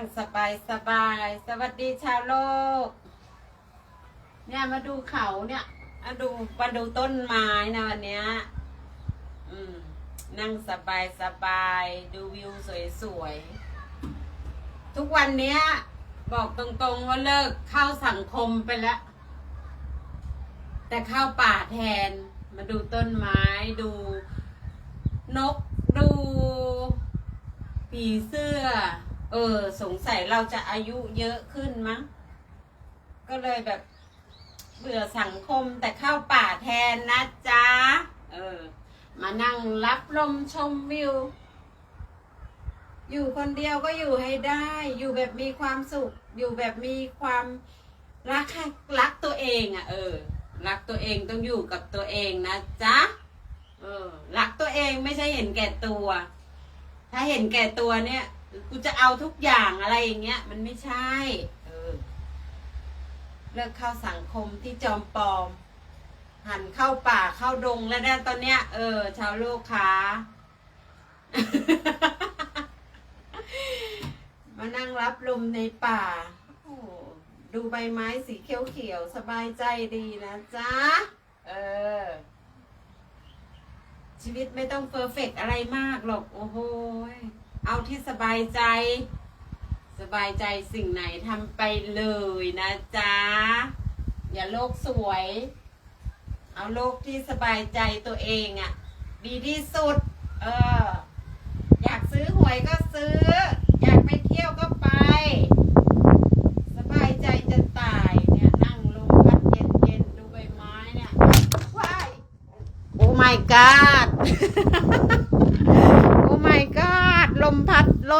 นั่งสบายสบาย สวัสดีชาวโลก เนี่ยมาดูเขาเนี่ยมาดูมาดูต้นไม้นะวันเนี้ยอืม นั่งสบายสบาย ดูวิวสวยๆ ทุกวันเนี้ย บอกตรงๆว่าเลิกเข้าสังคมไปแล้ว แต่เข้าป่าแทน มาดูต้นไม้ดูนกดูผีเสื้อ เออ สงสัยเราจะอายุเยอะขึ้นมั้ง ก็เลยแบบ เบื่อสังคมแต่เข้าป่าแทนนะจ๊ะ เออ มานั่งรับลมชมวิว อยู่คนเดียวก็อยู่ให้ได้ อยู่แบบมีความสุข อยู่แบบมีความรักรักตัวเองอะ เออ รักตัวเองต้องอยู่กับตัวเองนะจ๊ะ เออ รักตัวเองไม่ใช่เห็นแก่ตัว ถ้าเห็นแก่ตัวเนี่ย กูจะเอาทุกอย่างอะไรอย่างเงี้ย มันไม่ใช่ เออ เลิกเข้าสังคมที่จอมปลอม หันเข้าป่าเข้าดงแล้วนี่ยตอนเนี้ย เออ ชาวโลกค้ามานั่งรับลมในป่า โอ้ดูใบไม้สีเขียวๆ สบายใจดีนะจ๊ะ เออ ชีวิตไม่ต้องเพอร์เฟกอะไรมากหรอก โอ้โหย เอาที่สบายใจ สบายใจสิ่งไหนทำไปเลยนะจ๊ะ อย่าโลกสวย เอาโลกที่สบายใจตัวเองอะ่ะ ดีที่สุด เออ อยากซื้อหวยก็ซื้อ อยากไปเที่ยวก็ไป สบายใจจะตายเนี่ยนั่งลมพัดเย็นๆดูใบไม้เนี่ยว้ายโอ้ my god โอ้ my god ลมพัดโ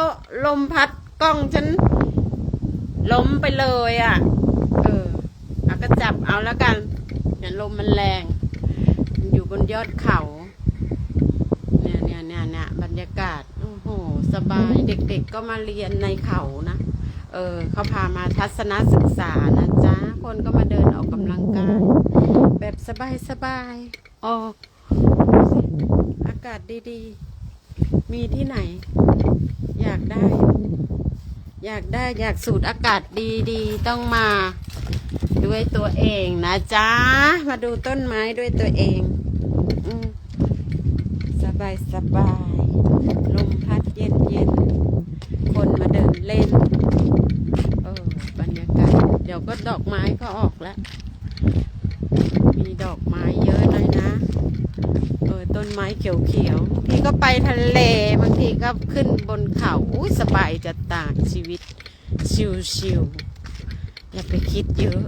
ลมพัดกล้องฉันล้มไปเลยอะ่ะ เออเอาก็จับเอาแล้วกันเนี่ยลมมันแรงมันอยู่บนยอดเขา เนี่ยเนี่ยเนี่ยเนี่ยบรรยากาศ โอ้โห สบาย เด็กๆก็มาเรียนในเขานะ เออ เขาพามาทัศนศึกษานะจ๊ะ คนก็มาเดินออกกำลังกาย แบบสบายๆออก อากาศดีๆ มีที่ไหน อยากได้อยากสูดอากาศดีๆ ต้องมาด้วยตัวเองนะจ๊ะ มาดูต้นไม้ด้วยตัวเองอสบายสบายลมพัดเย็นเย็นๆคนมาเดินเล่นเออบรรยากาศ เดี๋ยวก็ดอกไม้ก็ออกแล้ว มีดอกไม้เยอะเลยนะ เออต้นไม้เขียวๆบางที ก็ไปทะเลบางทีก็ขึ้นบนเขาอุ้ยสบายจะตายชีวิตชิวๆอย่าไปคิดเยอะ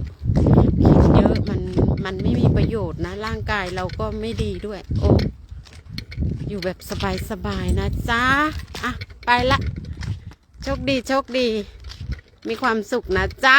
คิดเยอะมันมันไม่มีประโยชน์นะ ร่างกายเราก็ไม่ดีด้วย โอ้อยู่แบบสบายๆนะจ๊ะอะไปละโชคดีโชคดี มีความสุขนะจ๊ะ